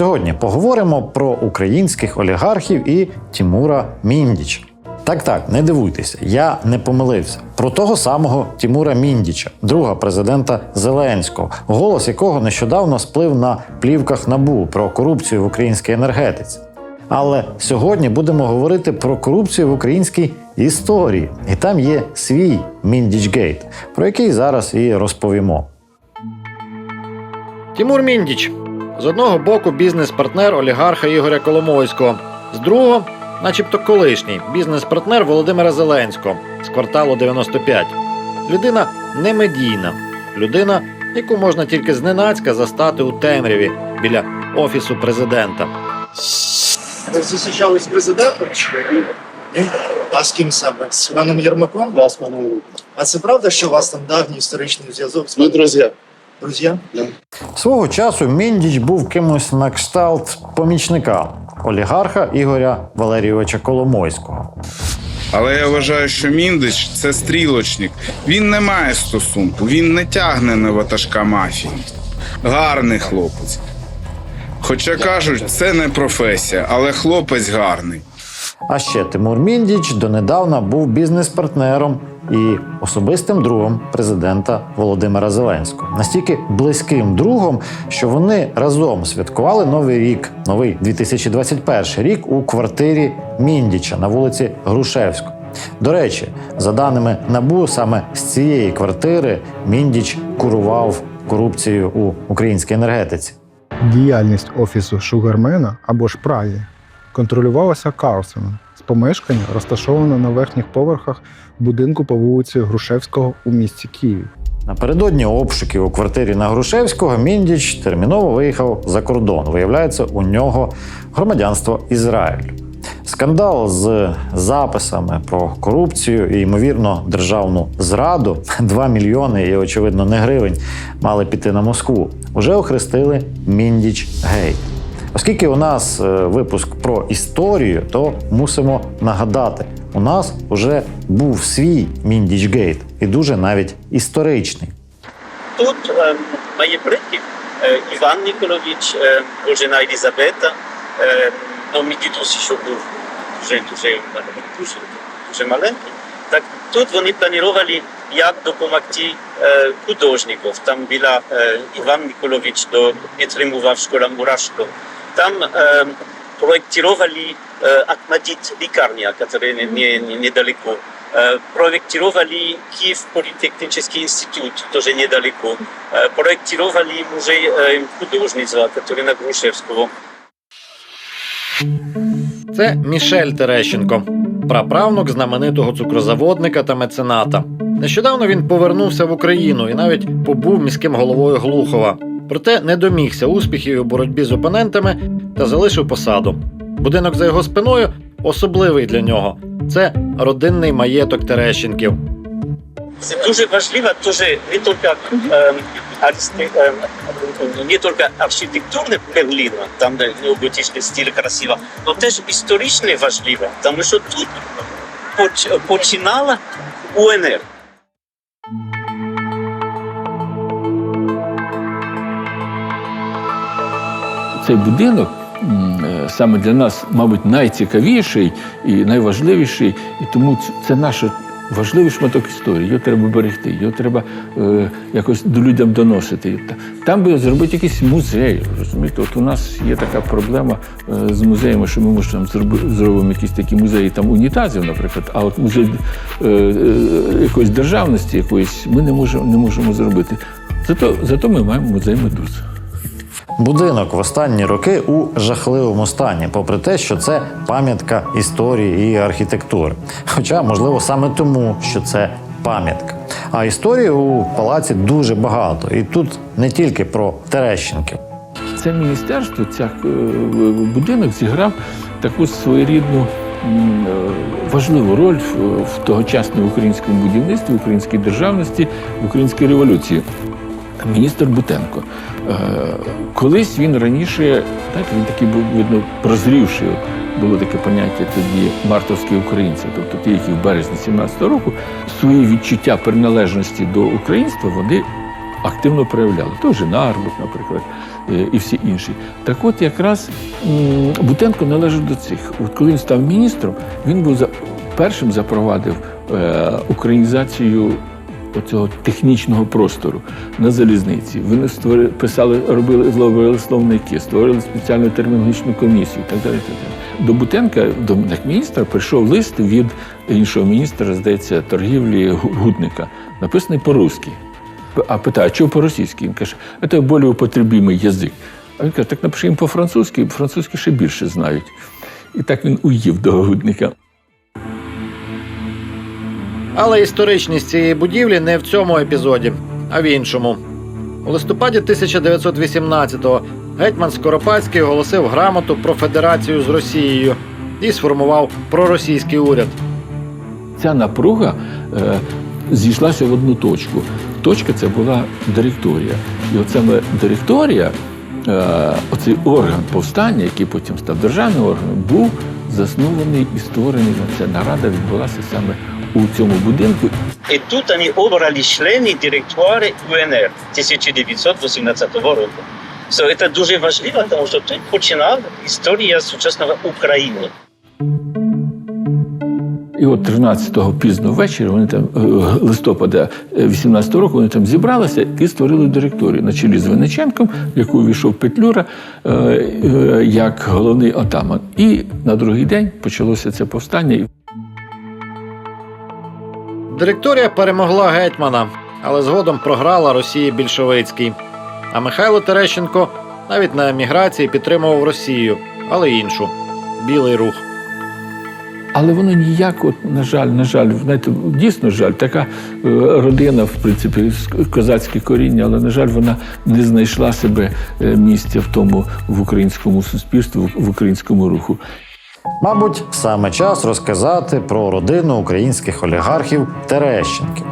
Сьогодні поговоримо про українських олігархів і Тімура Міндіча. Так, так, не дивуйтеся, я не помилився. Про того самого Тімура Міндіча, друга президента Зеленського, голос якого нещодавно сплив на плівках набу про корупцію в українській енергетиці. Але сьогодні будемо говорити про корупцію в українській історії, і там є свій Міндічгейт, про який зараз і розповімо. Тімур Міндіч з одного боку бізнес-партнер олігарха Ігоря Коломойського, з другого, начебто колишній бізнес-партнер Володимира Зеленського з кварталу 95. Людина немедійна, людина, яку можна тільки зненацька застати у темряві біля офісу президента. Ви зустрічались з президентом? А з ким саме? З паном Єрмаком? Да, с паном. А це правда, що у вас там давній історичний зв'язок з Мы друзья. Свого часу Міндіч був кимось на кшталт помічника олігарха Ігоря Валерійовича Коломойського. Але я вважаю, що Міндич це стрілочник. Він не має стосунку, він не тягне на ватажка мафії. Гарний хлопець. Хоча кажуть, це не професія, але хлопець гарний. А ще Тимур Міндіч донедавна був бізнес-партнером і особистим другом президента Володимира Зеленського. Настільки близьким другом, що вони разом святкували новий рік, новий 2021 рік у квартирі Міндіча на вулиці Грушевського. До речі, за даними НАБУ, саме з цієї квартири Міндіч курував корупцію у українській енергетиці. Діяльність офісу Шугармена або ж Прагі контролювалася Карлсоном помешкання, розташованого на верхніх поверхах будинку по вулиці Грушевського у місті Києві. Напередодні обшуків у квартирі на Грушевського Міндіч терміново виїхав за кордон. Виявляється, у нього громадянство Ізраїлю. Скандал з записами про корупцію і ймовірно державну зраду 2 мільйони і, очевидно, не гривень мали піти на Москву. Уже охрестили Міндіч Гейт. Оскільки у нас е, випуск про історію, то мусимо нагадати: у нас вже був свій Міндіч Гейт, і дуже навіть історичний. Тут е, мої предки е, Іван Ніколович, е, дружина Елізабета, е, ну, мій дідусь ще був дуже, дуже, дуже, дуже маленький. Так тут вони планували, як допомогти е, художників. Там була е, Іван Ніколович, до підтримував школа Мурашко. Там е, проєктували е, Ахмадит лікарня, яка не, не, не, недалеко. Э, проектировали Киев политехнический институт, тоже недалеко. Э, Проектировали музей э, художества, который на Грушевского. Це Мішель Терещенко, праправнук знаменитого цукрозаводника та мецената. Нещодавно він повернувся в Україну і навіть побув міським головою Глухова. Проте не домігся успіхів у боротьбі з опонентами та залишив посаду. Будинок за його спиною особливий для нього. Це родинний маєток Терещенків. Це дуже важливо, тоже не тільки э, архите- э, не тільки архітектурне перлина, там де неоготичний стиль красиво, але теж історичне важливо, тому що тут починала УНР. Цей будинок е, саме для нас, мабуть, найцікавіший і найважливіший, і тому це наш важливий шматок історії. Його треба берегти, його треба е, якось до людям доносити. Там би зробити якийсь музей. Розумієте, от у нас є така проблема е, з музеями, що ми можемо зроби- зробимо якісь такі музеї там унітазів, наприклад, а от музей е, е, якоїсь державності, якоїсь ми не можемо, не можемо зробити. Зато, зато ми маємо музей медуз. Будинок в останні роки у жахливому стані, попри те, що це пам'ятка історії і архітектури. Хоча, можливо, саме тому, що це пам'ятка. А історії у палаці дуже багато, і тут не тільки про Терещенків. Це міністерство, ця е, будинок зіграв таку своєрідну е, важливу роль в тогочасному українському будівництві, в українській державності, в українській революції. Міністр Бутенко. Е, Колись він раніше, знаєте, він такий був видно прозрівший. Було таке поняття тоді мартовські українці, тобто ті, які в березні 17-го року свої відчуття приналежності до українства вони активно проявляли. Той же Нарбут, наприклад, е, і всі інші. Так от якраз Бутенко належить до цих. От коли він став міністром, він був за, першим запровадив е, українізацію оцього технічного простору на залізниці. Вони писали, робили зловили словники, створили спеціальну термінологічну комісію і так далі. Так далі. До Бутенка, до як міністра, прийшов лист від іншого міністра, здається, торгівлі Гу- Гутника, написаний по-русски. А питає, чого по-російськи? Він каже, це більш употребимий язик. А він каже, так напиши їм по-французьки, французьки ще більше знають. І так він уїв до Гутника. Але історичність цієї будівлі не в цьому епізоді, а в іншому. У листопаді 1918-го гетьман Скоропадський оголосив грамоту про федерацію з Росією і сформував проросійський уряд. ця напруга е, зійшлася в одну точку. Точка це була директорія. І от саме директорія, е, оцей орган повстання, який потім став державним органом, був заснований і створений це. Нарада відбулася саме у цьому будинку. І тут вони обрали члени директуари УНР 1918 року. So, це дуже важливо, тому що тут починала історія сучасного України. І от 13-го пізно ввечері вони там е, листопада 18-го року вони там зібралися і створили директорію на чолі з Винниченком, в яку увійшов Петлюра е, е, як головний отаман. І на другий день почалося це повстання. Директорія перемогла гетьмана, але згодом програла Росії більшовицькій. А Михайло Терещенко навіть на еміграції підтримував Росію, але іншу білий рух. Але воно ніяк, от, на жаль, на жаль, знаєте, дійсно жаль, така е, родина, в принципі, козацьке коріння, але, на жаль, вона не знайшла себе е, місця в тому в українському суспільстві, в українському руху. Мабуть, саме час розказати про родину українських олігархів Терещенків.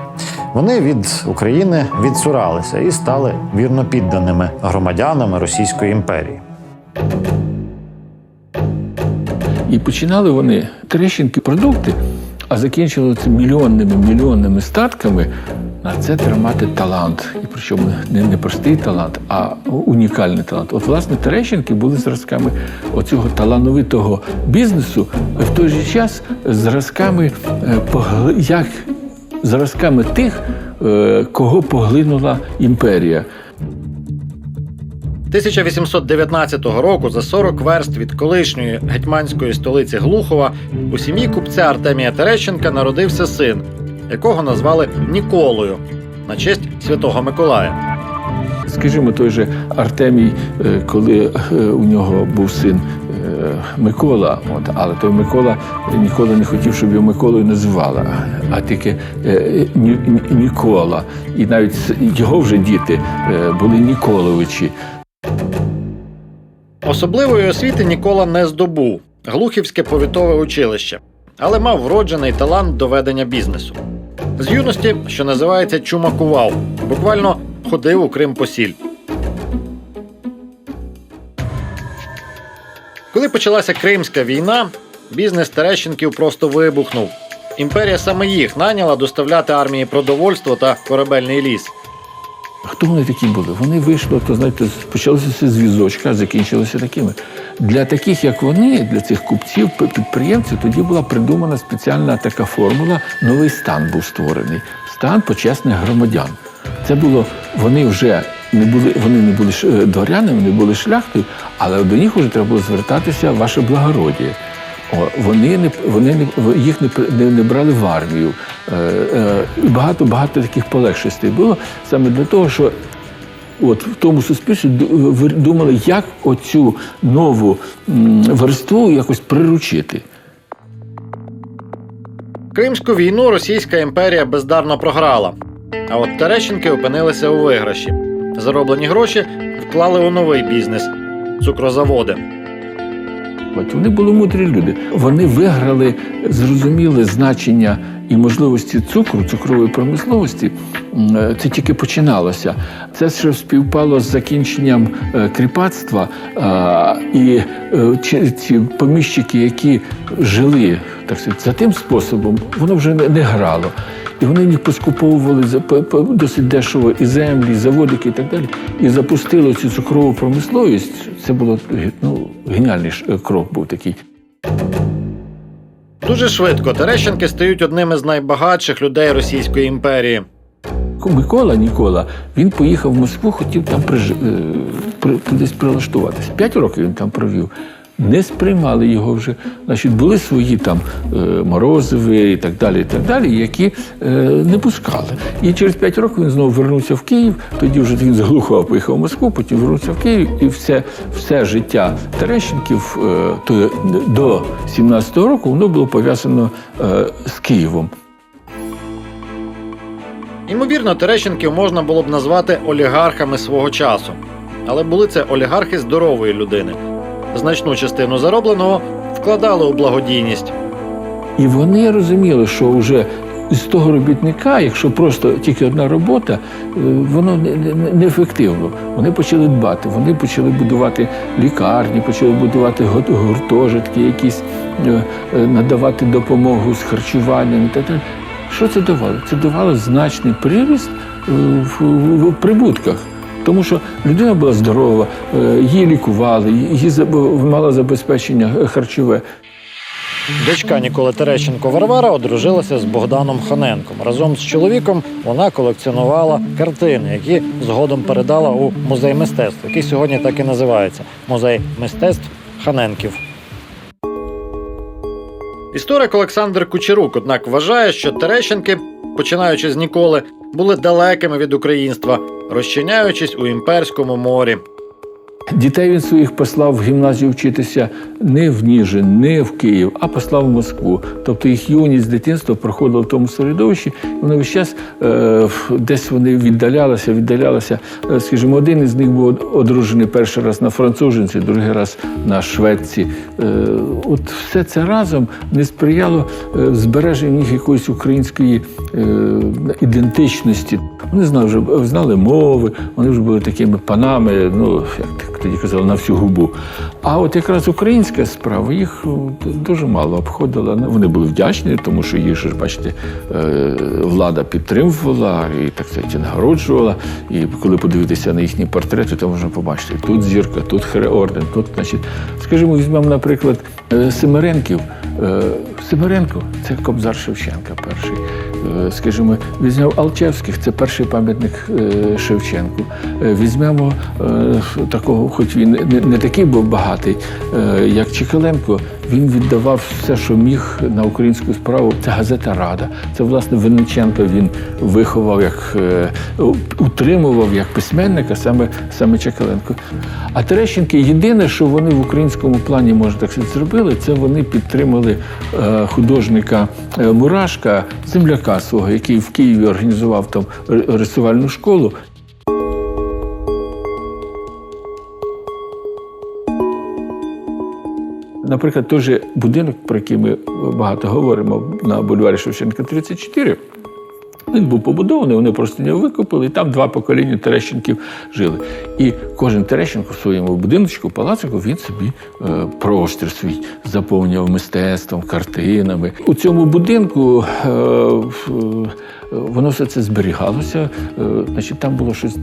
Вони від України відсуралися і стали вірнопідданими громадянами Російської імперії. І починали вони Терещенки продукти, а закінчили це мільйонними мільйонними статками. На це треба мати талант. І причому не, не простий талант, а унікальний талант. От, власне, Терещенки були зразками оцього талановитого бізнесу, в той же час зразками, е, як зразками тих, е, кого поглинула імперія. 1819 року за 40 верст від колишньої гетьманської столиці Глухова у сім'ї купця Артемія Терещенка народився син, якого назвали Ніколою на честь Святого Миколая. Скажімо, той же Артемій, е, коли е, у нього був син е, Микола, от, але той Микола ніколи не хотів, щоб його Миколою називали, а- тільки Ні- Ні- Нікола. І навіть його вже діти були Ніколовичі. Особливої освіти Нікола не здобув Глухівське повітове училище, але мав вроджений талант до ведення бізнесу. З юності, що називається, чумакував, буквально ходив у Крим посіль. Коли почалася Кримська війна, бізнес Терещенків просто вибухнув. Імперія саме їх наняла доставляти армії продовольство та корабельний ліс. Хто вони такі були? Вони вийшли, то знаєте, все з візочка, закінчилося такими. Для таких, як вони, для цих купців, підприємців, тоді була придумана спеціальна така формула. Новий стан був створений. Стан почесних громадян. Це було, вони вже не були, вони не були е, дворянами, не були шляхтою, але до них вже треба було звертатися ваше благородіє. Вони не вони не їх не, не, брали в армію. Е, е, багато багато таких полегшостей було саме для того, що от в тому суспільстві думали, як оцю нову верству якось приручити. Кримську війну Російська імперія бездарно програла. А от Терещенки опинилися у виграші. Зароблені гроші вклали у новий бізнес цукрозаводи. От Вони були мудрі люди. Вони виграли, зрозуміли значення і можливості цукру, цукрової промисловості. Е, Це тільки починалося. Це ще співпало з закінченням е, кріпацтва і е, ці поміщики, які жили так сказати, за тим способом, воно вже не грало. І вони них поскуповували досить дешево і землі, і заводики, і так далі. І запустили цю цукрову промисловість. Це було ну, геніальний крок був такий. Дуже швидко Терещенки стають одним із найбагатших людей Російської імперії. Микола Нікола, він поїхав в Москву, хотів там приж... е, при... десь прилаштуватися. П'ять років він там провів. Не сприймали його вже. Значить, були свої там е, морозиви і так далі, і так далі, які е, не пускали. І через п'ять років він знову вернувся в Київ. Тоді вже він заглухав, поїхав в Москву, потім вернувся в Київ, і все, все життя Терещенків е, то, до 17-го року воно було пов'язано з Києвом. Ймовірно, Терещенків можна було б назвати олігархами свого часу. Але були це олігархи здорової людини. Значну частину заробленого вкладали у благодійність. І вони розуміли, що вже з того робітника, якщо просто тільки одна робота, е, воно не- не- неефективно. Вони почали дбати, вони почали будувати лікарні, почали будувати гуртожитки, якісь е, е, надавати допомогу з харчуванням і так. Що це давало? Це давало значний приріст в прибутках. Тому що людина була здорова, е, її лікували, її мала забезпечення е, харчове. Дочка Ніколи Терещенко Варвара одружилася з Богданом Ханенком. Разом з чоловіком вона колекціонувала картини, які згодом передала у музей мистецтв, який сьогодні так і називається музей мистецтв Ханенків. Історик Олександр Кучерук, однак, вважає, що Терещенки, починаючи з Ніколи, були далекими від українства, розчиняючись у імперському морі. Дітей він своїх послав в гімназію вчитися не в Ніжин, не в Київ, а послав в Москву. Тобто їх юність дитинства проходила в тому середовищі. Вони весь час е, десь вони віддалялися, віддалялися. Е, Скажімо, один із них був одружений перший раз на француженці, другий раз на шведці. Е, от все це разом не сприяло збереженню їх якоїсь української ідентичності. Вони знали вже знали мови, вони вже були такими панами, ну як тоді казали, на всю губу. А от якраз українська справа їх дуже мало обходила. Ну, Вони були вдячні, тому що їх ж, бачите, е, влада підтримувала і так сказати, нагороджувала. І коли подивитися на їхні портрети, то можна побачити тут зірка, тут хреорден, тут, значить, скажімо, візьмемо, наприклад, е, Семеренків. Семеренко це Кобзар Шевченка перший. Е, Скажімо, візьмемо Алчевських, це перший пам'ятник е, Шевченку. Е, Візьмемо такого, хоч він не, такий був багатий, як Чекаленко, він віддавав все, що міг на українську справу. Це газета Рада. Це власне Винниченка він виховав, як е, утримував як письменника саме, саме Чекаленко. А Терещенки єдине, що вони в українському плані, можна так сказати, зробили, це вони підтримали е, художника е, Мурашка, земляка свого, який в Києві організував там рисувальну школу. Наприклад, той же будинок, про який ми багато говоримо на бульварі Шевченка 34, він був побудований, вони просто його викопали, і там два покоління Терещенків жили. І кожен Терещенко в своєму будиночку, палацику, він собі е, простір свій заповнював мистецтвом, картинами. У цьому будинку е, е, воно все це зберігалося. Е, значить, там було щось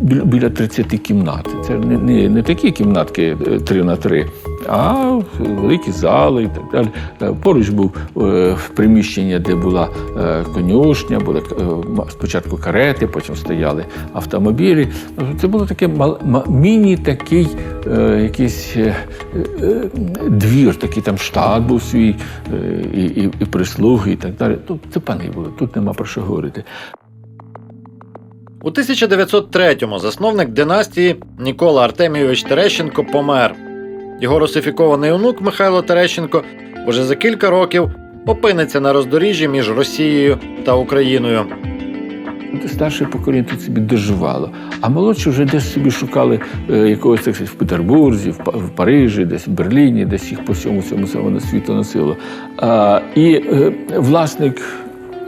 біля- біля 30 кімнат. Це не, не, не такі кімнатки 3 на 3, а великі зали і так далі. Е, Поруч був е, приміщення, де була е, конюшня, були спочатку карети, потім стояли автомобілі. Це було таке міні-такий якийсь двір, такий там штат був свій, і, і, і прислуги, і так далі. Ну, це пани були, тут нема про що говорити. У 1903-му засновник династії Нікола Артемійович Терещенко помер. Його русифікований онук Михайло Терещенко уже за кілька років опиниться на роздоріжжі між Росією та Україною. Старше покоління тут собі доживало, а молодші вже десь собі шукали е, якогось так в Петербурзі, в, Парижі, десь в Берліні, десь їх по всьому цьому самому світу носило. А, і е, власник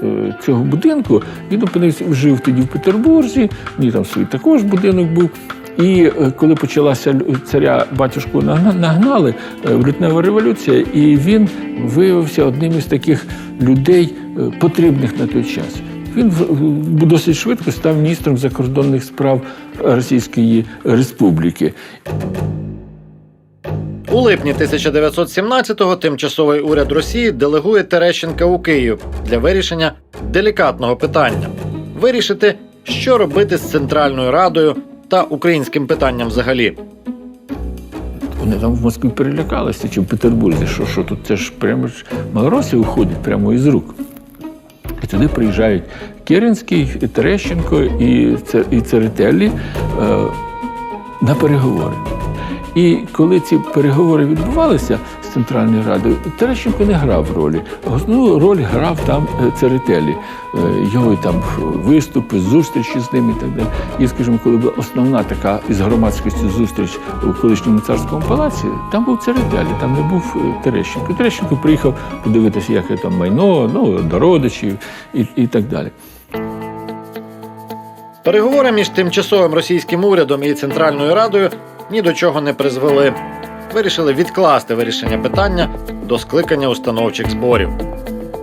е, цього будинку він опинився, жив тоді в Петербурзі, в ній там свій також будинок був. І е, коли почалася царя батюшку нагна- нагнали, е, лютнева революція, і він виявився одним із таких людей, е, потрібних на той час. Він досить швидко став міністром закордонних справ Російської Республіки. У липні 1917-го тимчасовий уряд Росії делегує Терещенка у Київ для вирішення делікатного питання: вирішити, що робити з Центральною Радою та українським питанням взагалі. Вони там в Москві перелякалися чи в Петербурзі, що, що тут це ж прямо ж Малоросія уходить прямо із рук. І туди приїжджають Керенський, і Терещенко і, і Церетелі е, на переговори. І коли ці переговори відбувалися з Центральною Радою, Терещенко не грав ролі. Основну роль грав там е, Церетелі. Е, Його там виступи, зустрічі з ними і так далі. І, скажімо, коли була основна така із громадськості зустріч у колишньому царському палаці, там був Церетелі, там не був е, Терещенко. Терещенко приїхав подивитися, яке там майно, ну, до родичів і, і так далі. Переговори між тимчасовим російським урядом і Центральною Радою ні до чого не призвели. Вирішили відкласти вирішення питання до скликання установчих зборів.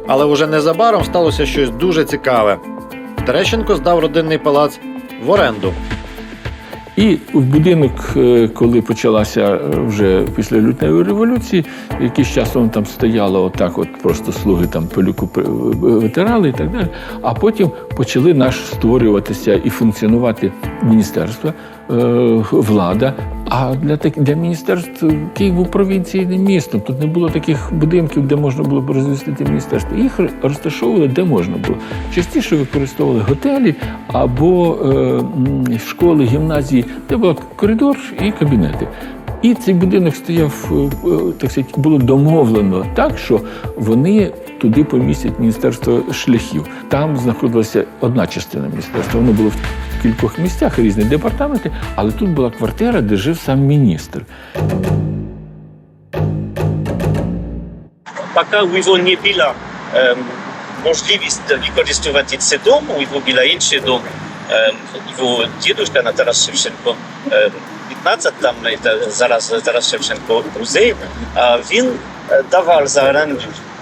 Але уже незабаром сталося щось дуже цікаве. Терещенко здав родинний палац в оренду. І в будинок, е, коли почалася е, вже після лютневої революції, якийсь час воно там стояло отак, от просто слуги там пилюку витирали і так далі. А потім почали наш створюватися і функціонувати міністерства, влада. А для для міністерств Київ був провінційним містом. Тут не було таких будинків, де можна було б розмістити міністерство. Їх розташовували де можна було. Частіше використовували готелі або е, школи, гімназії, де був коридор і кабінети. І цей будинок стояв, е, е, так сказати, було домовлено так, що вони туди помістять міністерство шляхів. Там знаходилася одна частина міністерства. Воно було в кількох місцях різні департаменти, але тут була квартира, де жив сам міністр. Поки у не було ем, можливість використовувати цей дом, у його була інший дом. Ем, його дідусь на Тарас Шевченко ем, 15, там це зараз Тарас Шевченко музей, а він е, давав за оренду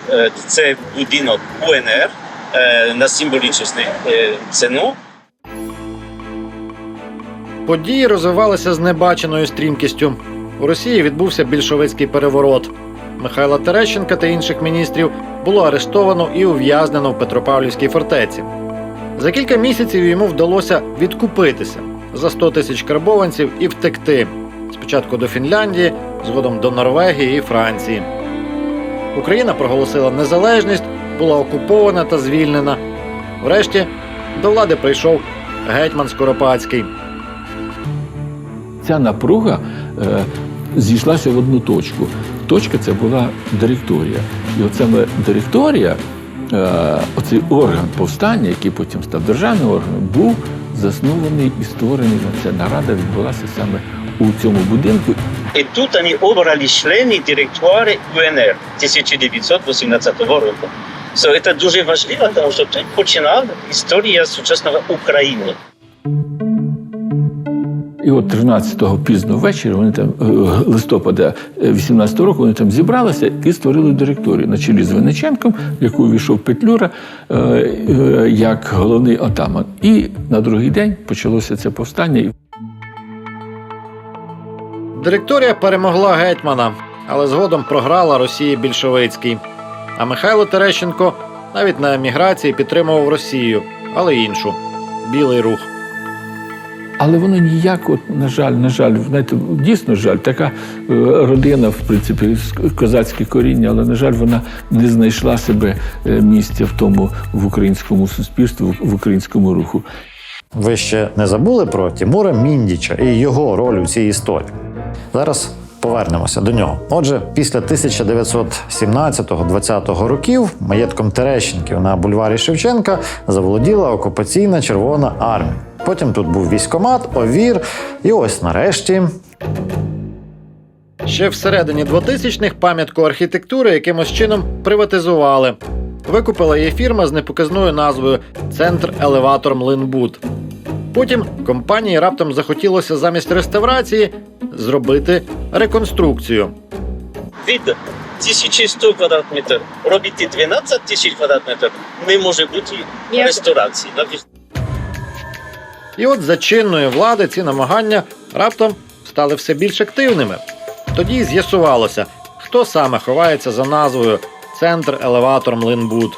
е, цей будинок УНР е, на символічну е, ціну. Події розвивалися з небаченою стрімкістю. У Росії відбувся більшовицький переворот. Михайла Терещенка та інших міністрів було арештовано і ув'язнено в Петропавлівській фортеці. За кілька місяців йому вдалося відкупитися за 100 тисяч карбованців і втекти. Спочатку до Фінляндії, згодом до Норвегії і Франції. Україна проголосила незалежність, була окупована та звільнена. Врешті до влади прийшов гетьман Скоропадський. Ця напруга е, зійшлася в одну точку. Точка це була директорія. І от саме директорія, е, оцей орган повстання, який потім став державним органом, був заснований і створений на це нарада відбулася саме у цьому будинку. І тут вони обрали члени директори УНР 1918 року. Це дуже важливо, тому що тут починала історія сучасного України. І от 13-го пізно ввечері вони там е, листопада 18-го року вони там зібралися і створили директорію на чолі з Винниченком, в яку увійшов Петлюра е, е, як головний отаман. І на другий день почалося це повстання. Директорія перемогла гетьмана, але згодом програла Росії більшовицькій. А Михайло Терещенко навіть на еміграції підтримував Росію, але іншу білий рух. Але воно ніяк, от, на жаль, на жаль, знаєте, дійсно жаль, така е, родина, в принципі, козацьке коріння, але, на жаль, вона не знайшла себе е, місця в тому в українському суспільстві, в- в українському руху. Ви ще не забули про Тімура Міндіча і його роль у цій історії? Зараз повернемося до нього. Отже, після 1917-20 років маєтком Терещенків на бульварі Шевченка заволоділа окупаційна Червона армія. Потім тут був військомат, овір, і ось нарешті. Ще всередині 2000-х пам'ятку архітектури якимось чином приватизували. Викупила її фірма з непоказною назвою Центр Елеватор Млинбуд. Потім компанії раптом захотілося замість реставрації зробити реконструкцію. Від 1100 квадратметрів робити 12 тисяч квадратметрів не може бути ресторації. І от за чинної влади ці намагання раптом стали все більш активними. Тоді з'ясувалося, хто саме ховається за назвою Центр елеватор Млинбуд.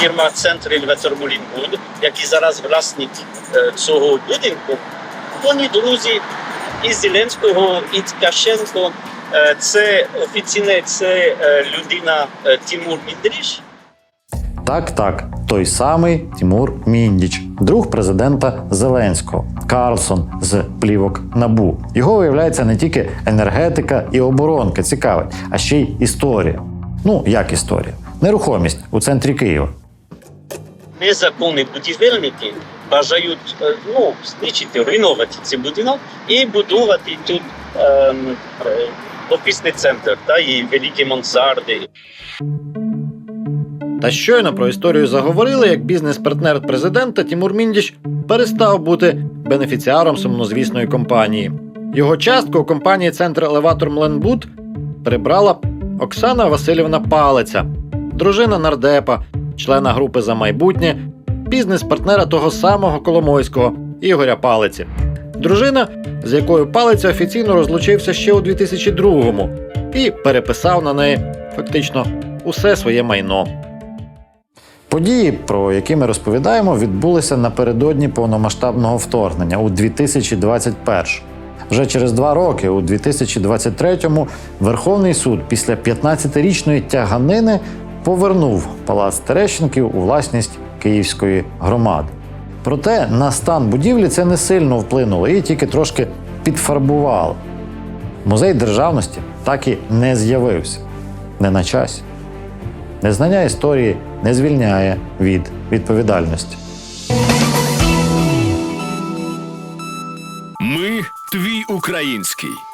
Фірма Центр Елеватор Мулінбуд, який зараз власник е, цього будинку, вони друзі і Зеленського, і Ткаченко. Е, Це офіційне, це е, людина Тимур Міндріш, Так, так, той самий Тимур Міндіч, друг президента Зеленського, Карлсон з плівок Набу. Його виявляється не тільки енергетика і оборонка цікавить, а ще й історія. Ну як історія? Нерухомість у центрі Києва. незаконні будівельники бажають е, ну, знищити, руйнувати цей будинок і будувати тут ем, е, офісний центр та, і великі мансарди. Та щойно про історію заговорили, як бізнес-партнер президента Тимур Міндіч перестав бути бенефіціаром сумнозвісної компанії. Його частку у компанії Центр Елеватор Мленбуд прибрала Оксана Васильівна Палиця, дружина нардепа, члена групи за майбутнє, бізнес-партнера того самого Коломойського Ігоря Палиці. Дружина, з якою Палиця офіційно розлучився ще у 2002-му і переписав на неї фактично усе своє майно. Події, про які ми розповідаємо, відбулися напередодні повномасштабного вторгнення у 2021. Вже через два роки, у 2023-му, Верховний суд після 15-річної тяганини повернув палац Терещенків у власність Київської громади. Проте на стан будівлі це не сильно вплинуло, її тільки трошки підфарбували. Музей державності так і не з'явився. Не на часі. Незнання історії не звільняє від відповідальності. Ми твій український.